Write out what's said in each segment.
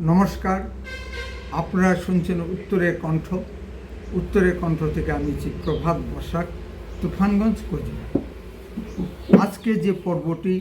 নমস্কার, আপনারা শুনছেন উত্তরের কণ্ঠ। উত্তরের কণ্ঠ থেকে আমি প্রভাত বসাক, তুফানগঞ্জ, কোচবিহার। আজকে যে পর্বটি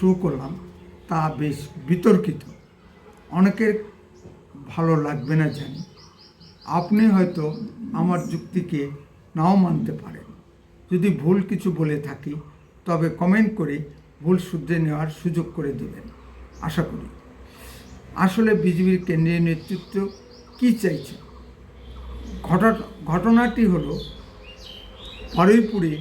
শুরু করলাম, তা বেশ বিতর্কিত। অনেকের ভালো লাগবে না জানি। আপনি হয়তো আমার যুক্তিকে নাও মানতে পারেন। যদি ভুল কিছু বলে থাকি, তবে কমেন্ট করে ভুল শুধরে নেওয়ার সুযোগ করে দেবেন। আশা করি। আসলে বিজেপির কেন্দ্রীয় নেতৃত্ব, কি চাইছে? ঘটনা ঘটনাটি হলো হরিপুরে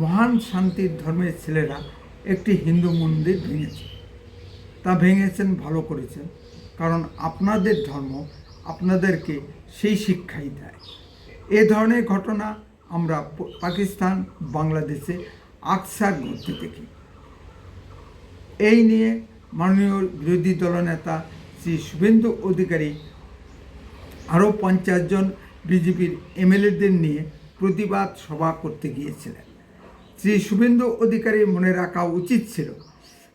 মহান শান্তির ধর্মের ছেলেরা একটি হিন্দু মন্দির ভেঙেছে। তা ভেঙেছেন, ভালো করেছেন, কারণ আপনাদের ধর্ম আপনাদেরকে সেই শিক্ষাই দেয়। এ ধরনের ঘটনা আমরা পাকিস্তান, বাংলাদেশে আকসার ঘটতে দেখি। এই নিয়ে মাননীয় বিরোধী দলনেতা শ্রী শুভেন্দু অধিকারী, আরও পঞ্চাশ জন বিজেপির এমএলএদের নিয়ে প্রতিবাদ সভা করতে গিয়েছিলেন। শ্রী শুভেন্দু অধিকারী মনে রাখা উচিত ছিল,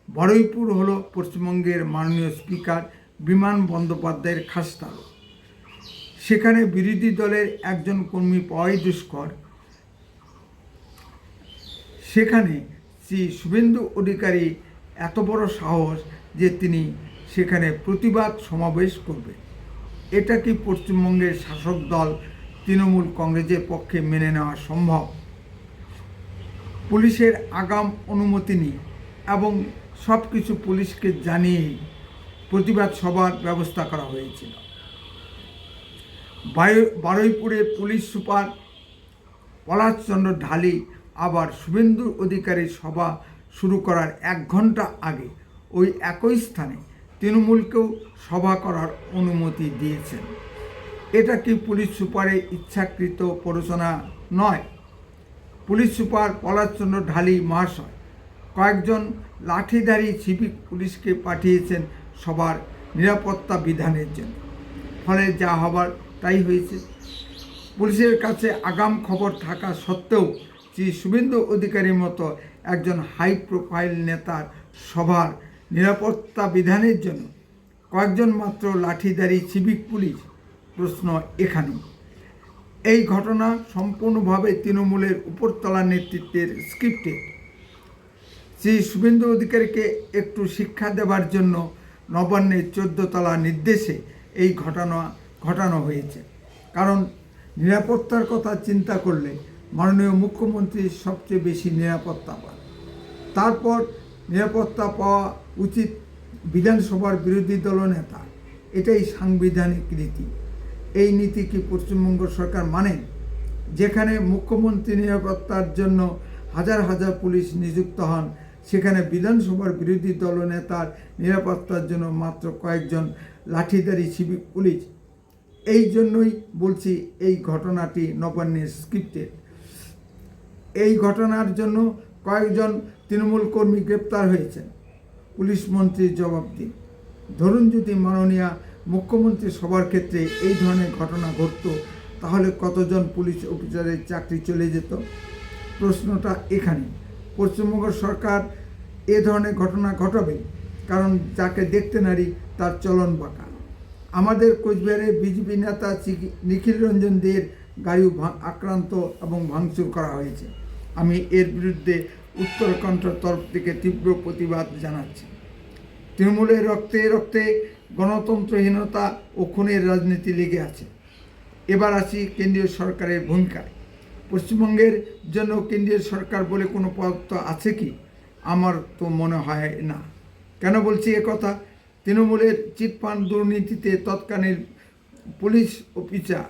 বড়ইপুর হল পশ্চিমবঙ্গের মাননীয় স্পিকার বিমান বন্দ্যোপাধ্যায়ের খাসতাল। সেখানে বিরোধী দলের একজন কর্মী পাওয়াই দুষ্কর। সেখানে শ্রী শুভেন্দু অধিকারী এত বড় সাহস যে তিনি সেখানে প্রতিবাদ সমাবেশ করবে। এটা কি পশ্চিমবঙ্গের শাসক দল তৃণমূল কংগ্রেসের পক্ষে মেনে নেওয়া সম্ভব? পুলিশের আগাম অনুমতি নিয়ে এবং সব কিছু পুলিশকে জানিয়েই প্রতিবাদ সভার ব্যবস্থা করা হয়েছিল। বারুইপুরে পুলিশ সুপার পলাশচন্দ্র ঢালি, আবার শুভেন্দু অধিকারী সভা শুরু করার এক ঘণ্টা আগে ওই একই স্থানে তৃণমূলকেও সভা করার অনুমতি দিয়েছেন। এটা কি পুলিশ সুপারের ইচ্ছাকৃত প্ররোচনা নয়? পুলিশ সুপার পলাশচন্দ্র ঢালি মহাশয় কয়েকজন লাঠিধারী সিভিক পুলিশকে পাঠিয়েছেন সবার নিরাপত্তা বিধানের জন্য। ফলে যা হবার তাই হয়েছে। পুলিশের কাছে আগাম খবর থাকা সত্ত্বেও শ্রী শুভেন্দু অধিকারীর মতো একজন হাই প্রোফাইল নেতার সভার নিরাপত্তা বিধানের জন্য কয়েকজন মাত্র লাঠিধারী সিভিক পুলিশ প্রশ্ন এখানে। এই ঘটনা সম্পূর্ণভাবে তৃণমূলের উপরতলা নেতৃত্বের স্ক্রিপ্টে শ্রী শুভেন্দু অধিকারীকে একটু শিক্ষা দেওয়ার জন্য নবান্নের চোদ্দতলা নির্দেশে এই ঘটনা ঘটানো হয়েছে। কারণ নিরাপত্তার কথা চিন্তা করলে মাননীয় মুখ্যমন্ত্রী সবচেয়ে বেশি নিরাপত্তা পান তারপর নিরাপত্তা পাওয়া উচিত বিধানসভার বিরোধী দলনেতা এটাই সাংবিধানিক নীতি। এই নীতি কি পশ্চিমবঙ্গ সরকার মানেন যেখানে মুখ্যমন্ত্রী নিরাপত্তার জন্য হাজার হাজার পুলিশ নিযুক্ত হন, সেখানে বিধানসভার বিরোধী দলনেতার নিরাপত্তার জন্য মাত্র কয়েকজন লাঠিদারি সিভিক পুলিশ। এই জন্যই বলছি এই ঘটনাটি নবান্নের স্ক্রিপ্টেড এই ঘটনার জন্য কয়েকজন তৃণমূল কর্মী গ্রেপ্তার হয়েছেন। পুলিশ মন্ত্রী জবাব দিন। ধরুন যদি মাননীয় মুখ্যমন্ত্রী সবার ক্ষেত্রে এই ধরনের ঘটনা ঘটতো, তাহলে কতজন পুলিশ অফিসারের চাকরি চলে যেত? প্রশ্নটা এখানে। পশ্চিমবঙ্গ সরকার এ ধরনের ঘটনা ঘটাবে, কারণ যাকে দেখতে নারী, তার চলন বাঁকা। আমাদের কোচবিহারে বিজেপি নেতা নিখিল রঞ্জন দের গাড়ি আক্রান্ত এবং ভাঙচুর করা হয়েছে। আমি এর বিরুদ্ধে উত্তরকণ্ঠর তরফ থেকে তীব্র প্রতিবাদ জানাচ্ছি। তৃণমূলের রক্তে রক্তে গণতন্ত্রহীনতা ও খুনের রাজনীতি লেগে আছে। এবার আসি কেন্দ্রীয় সরকারের ভূমিকায়। পশ্চিমবঙ্গের জন্য কেন্দ্রীয় সরকার বলে কোনো পদার্থ আছে কি? আমার তো মনে হয় না। কেন বলছি কথা? তৃণমূলের চিটফান্ড দুর্নীতিতে তৎকালীন পুলিশ অফিসার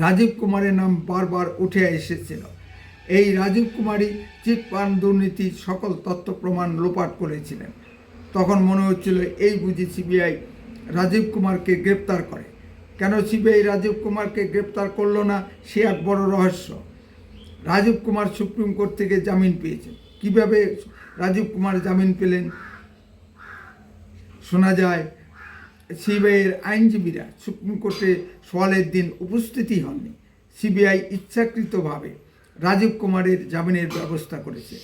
রাজীব কুমারের নাম বারবার উঠে এসেছিল। এই রাজীব কুমারই চিটফান্ড দুর্নীতির সকল তথ্য প্রমাণ লোপাট করেছিলেন। তখন মনে হচ্ছিল, এই বুঝি সিবিআই রাজীব কুমারকে গ্রেপ্তার করে। কেন সিবিআই রাজীব কুমারকে গ্রেপ্তার করল না, সে এক বড় রহস্য। রাজীব কুমার সুপ্রিম কোর্ট থেকে জামিন পেয়েছেন। কীভাবে রাজীব কুমার জামিন পেলেন? শোনা যায়, সিবিআইয়ের আইনজীবীরা সুপ্রিম কোর্টে সওয়ালের দিন উপস্থিতই হননি। সিবিআই ইচ্ছাকৃতভাবে রাজীব কুমারের জামিনের ব্যবস্থা করেছে।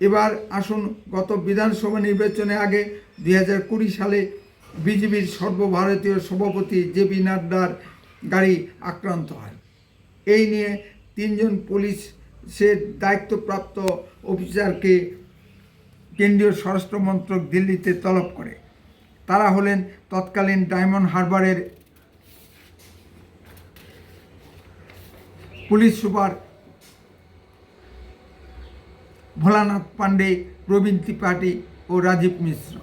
এবার আসুন গত বিধানসভা নির্বাচনের আগে দুই হাজার কুড়ি সালে বিজেপির সর্বভারতীয় সভাপতি জেপি নাড্ডার গাড়ি আক্রান্ত হয়। এই নিয়ে তিনজন পুলিশের দায়িত্বপ্রাপ্ত অফিসারকে কেন্দ্রীয় স্বরাষ্ট্রমন্ত্রক দিল্লিতে তলব করে। তারা হলেন তৎকালীন ডায়মন্ড হারবারের পুলিশ সুপার ভোলানাথ পাণ্ডে প্রবীণ ত্রিপাঠী ও রাজীব মিশ্র।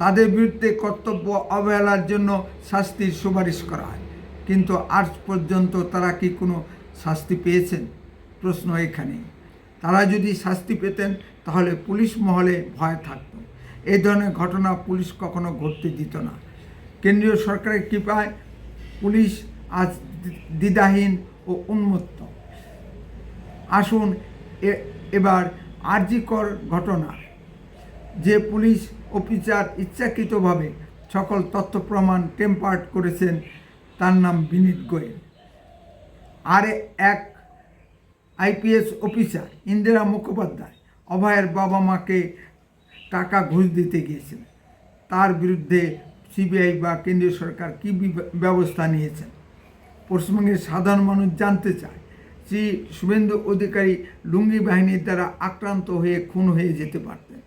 তাদের বিরুদ্ধে কর্তব্য অবহেলার জন্য শাস্তির সুপারিশ করা হয়। কিন্তু আজ পর্যন্ত তারা কি কোনো শাস্তি পেয়েছেন? প্রশ্ন এখানে তারা যদি শাস্তি পেতেন, তাহলে পুলিশ মহলে ভয় থাকত। এই ধরনের ঘটনা পুলিশ কখনো ঘটতে দিত না। কেন্দ্রীয় সরকারের কৃপায় পুলিশ আজ দ্বিধাহীন ও উন্মত্ত। আসুন এবার আরজিকর ঘটনা, যে পুলিশ অফিসার ইচ্ছাকৃতভাবে সকল তথ্য প্রমাণ টেম্পার্ড করেছেন, তার নাম বিনীত গোয়েল। আর এক আইপিএস অফিসার ইন্দিরা মুখোপাধ্যায় অভয়ের বাবা মাকে টাকা ঘুষ দিতে গিয়েছিলেন তার বিরুদ্ধে সিবিআই বা কেন্দ্রীয় সরকার কী ব্যবস্থা নিয়েছেন? পশ্চিমবঙ্গের সাধারণ মানুষ জানতে চায় শ্রী শুভেন্দু অধিকারী লুঙ্গি বাহিনীর দ্বারা আক্রান্ত হয়ে খুন হয়ে যেতে পারতেন।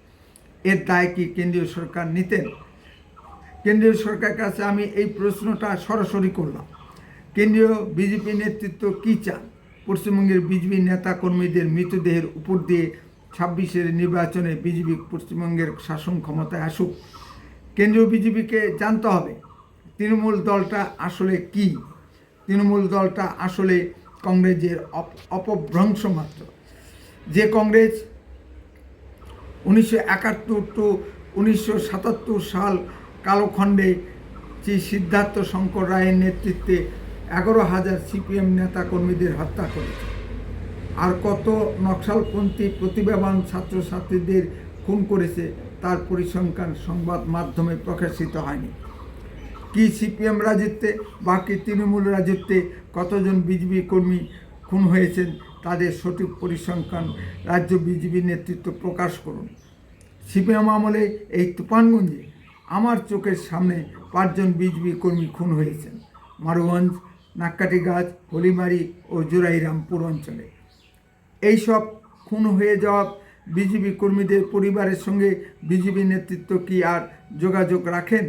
এর দায় কি কেন্দ্রীয় সরকার নিতেন? কেন্দ্রীয় সরকারের কাছে আমি এই প্রশ্নটা সরাসরি করলাম। কেন্দ্রীয় বিজেপি নেতৃত্ব কী চান? পশ্চিমবঙ্গের বিজেপি নেতা কর্মীদের মৃতদেহের উপর দিয়ে ছাব্বিশের নির্বাচনে বিজেপি পশ্চিমবঙ্গের শাসন ক্ষমতায় আসুক। কেন্দ্রীয় বিজেপিকে জানতে হবে, তৃণমূল দলটা আসলে কি? তৃণমূল দলটা আসলে কংগ্রেসের অপভ্রংশ মাত্র। যে কংগ্রেস উনিশশো একাত্তর টু উনিশশো সাতাত্তর সাল কালখণ্ডে শ্রী সিদ্ধার্থ শঙ্কর রায়ের নেতৃত্বে এগারো হাজার সিপিএম নেতাকর্মীদের হত্যা করেছে। আর কত নকশালপন্থী প্রতিভাবান ছাত্রছাত্রীদের খুন করেছে তার পরিসংখ্যান সংবাদ মাধ্যমে প্রকাশিত হয়নি। কি সিপিএম রাজত্বে বা কি তৃণমূল রাজত্বে কতজন বিজেপি কর্মী খুন হয়েছেন তাদের সঠিক পরিসংখ্যান রাজ্য বিজেপি নেতৃত্ব প্রকাশ করুন। সিপিএম আমলে এই তুফানগঞ্জে আমার চোখের সামনে পাঁচজন বিজেপি কর্মী খুন হয়েছেন। মারুগঞ্জ, নাক্কাটিগাছ, হলিমারি ও জোরাইরামপুর অঞ্চলে। এইসব খুন হয়ে যাওয়া বিজেপি কর্মীদের পরিবারের সঙ্গে বিজেপি নেতৃত্ব কি আর যোগাযোগ রাখেন?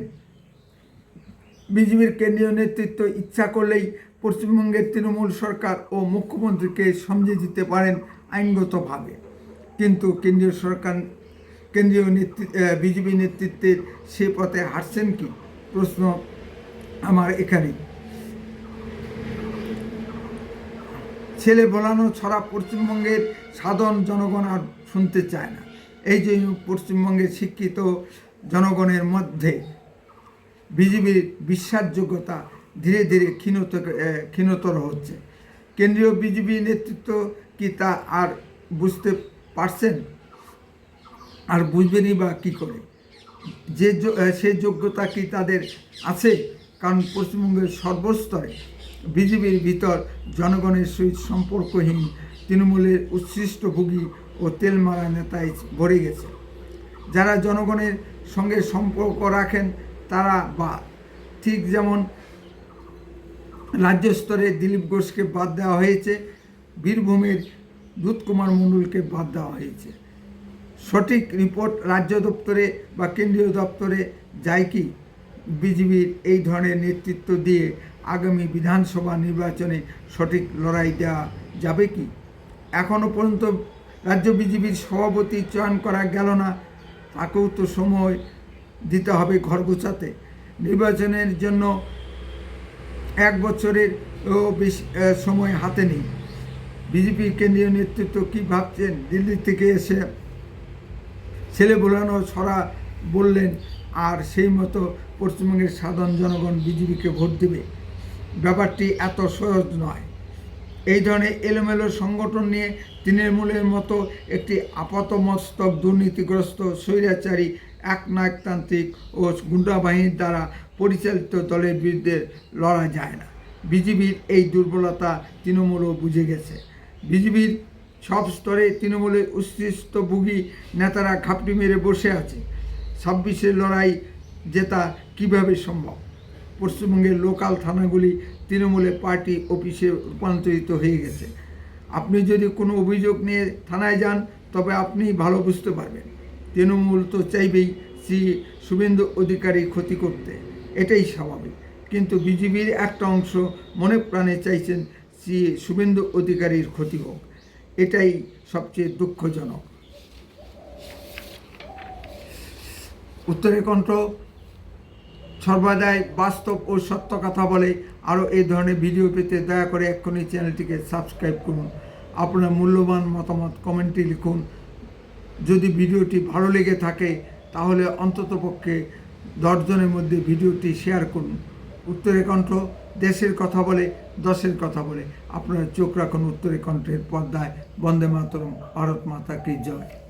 বিজেপির কেন্দ্রীয় নেতৃত্ব ইচ্ছা করলেই পশ্চিমবঙ্গের তৃণমূল সরকার ও মুখ্যমন্ত্রীকে সমঝে দিতে পারেন আইনগতভাবে। কিন্তু কেন্দ্রীয় সরকার, কেন্দ্রীয় নেতৃত্ব বিজেপি নেতৃত্বের সে পথে হাঁটছেন কি? প্রশ্ন আমার এখানেই। ছেলে বলানো ছড়া পশ্চিমবঙ্গের সাধারণ জনগণ আর শুনতে চায় না। এই জন্য পশ্চিমবঙ্গের শিক্ষিত জনগণের মধ্যে বিজেপির বিশ্বাসযোগ্যতা ধীরে ধীরে ক্ষীণত ক্ষীণতর হচ্ছে। কেন্দ্রীয় বিজেপি নেতৃত্ব কি তা আর বুঝতে পারছেন? আর বুঝবেনই বা কী করে? যে সে যোগ্যতা কি তাদের আছে? কারণ পশ্চিমবঙ্গের সর্বস্তরে বিজেপির ভিতর জনগণের সহিত সম্পর্কহীন তৃণমূলের উচ্ছিষ্টভোগী ও তেলমারা নেতায় ভরে গেছে। যারা জনগণের সঙ্গে সম্পর্ক রাখেন তারা বা ঠিক যেমন রাজ্য স্তরে দিলীপ ঘোষকে বাদ দেওয়া হয়েছে, বীরভূমের দুধকুমার মণ্ডলকে বাদ দেওয়া হয়েছে। সঠিক রিপোর্ট রাজ্য দপ্তরে বা কেন্দ্রীয় দপ্তরে যায় কি? বিজেপির এই ধরনের নেতৃত্ব দিয়ে আগামী বিধানসভা নির্বাচনে সঠিক লড়াই দেওয়া যাবে কি? এখনও পর্যন্ত রাজ্য বিজেপির সভাপতি চয়ন করা গেল না, তাকেও তো সময় দিতে হবে ঘর গোছাতে নির্বাচনের জন্য এক বছরের বেশি সময় হাতে নেই। বিজেপির কেন্দ্রীয় নেতৃত্ব কি ভাবছেন? দিল্লি থেকে এসে ছেলে বোলানো ছড়া বললেন, আর সেই মতো পশ্চিমবঙ্গের সাধারণ জনগণ বিজেপিকে ভোট দেবে। ব্যাপারটি এত সহজ নয়। এই ধরনের এলোমেলো সংগঠন নিয়ে তৃণমূলের মতো একটি আপাতমস্তক দুর্নীতিগ্রস্ত স্বৈরাচারী একনায়কতান্ত্রিক ও গুন্ডা বাহিনীর দ্বারা পরিচালিত দলের বিরুদ্ধে লড়া যায় না। বিজেপির এই দুর্বলতা তৃণমূলও বুঝে গেছে। বিজেপির সব স্তরে তৃণমূলের উচ্ছিষ্টভোগী নেতারা ঘাপটি মেরে বসে আছে। ছাব্বিশের লড়াই জেতা কীভাবে সম্ভব? পশ্চিমবঙ্গের লোকাল থানাগুলি তৃণমূলের পার্টি অফিসে রূপান্তরিত হয়ে গেছে। আপনি যদি কোনো অভিযোগ নিয়ে থানায় যান, তবে আপনি ভালো বুঝতে পারবেন। তৃণমূল তো চাইবেই শ্রী শুভেন্দু অধিকারী ক্ষতি করতে। এটাই স্বাভাবিক। কিন্তু বিজেপির একটা অংশ মনে প্রাণে চাইছেন শ্রী শুভেন্দু অধিকারীর ক্ষতি হোক। এটাই সবচেয়ে দুঃখজনক। উত্তরের কণ্ঠ, সর্বদাই বাস্তব ও সত্য কথা বলে। আরও এই ধরনের ভিডিও পেতে দয়া করে এক্ষুনি চ্যানেলটিকে সাবস্ক্রাইব করুন। আপনার মূল্যবান মতামত কমেন্টে লিখুন। যদি ভিডিওটি ভালো লেগে থাকে, তাহলে অন্ততপক্ষে দশজনের মধ্যে ভিডিওটি শেয়ার করুন। উত্তরে কণ্ঠ, দেশের কথা বলে, দশের কথা বলে। আপনারা চোখ রাখুন উত্তরে কণ্ঠের পর্দায়। বন্দে মাতরম, ভারত মাতা কি জয়।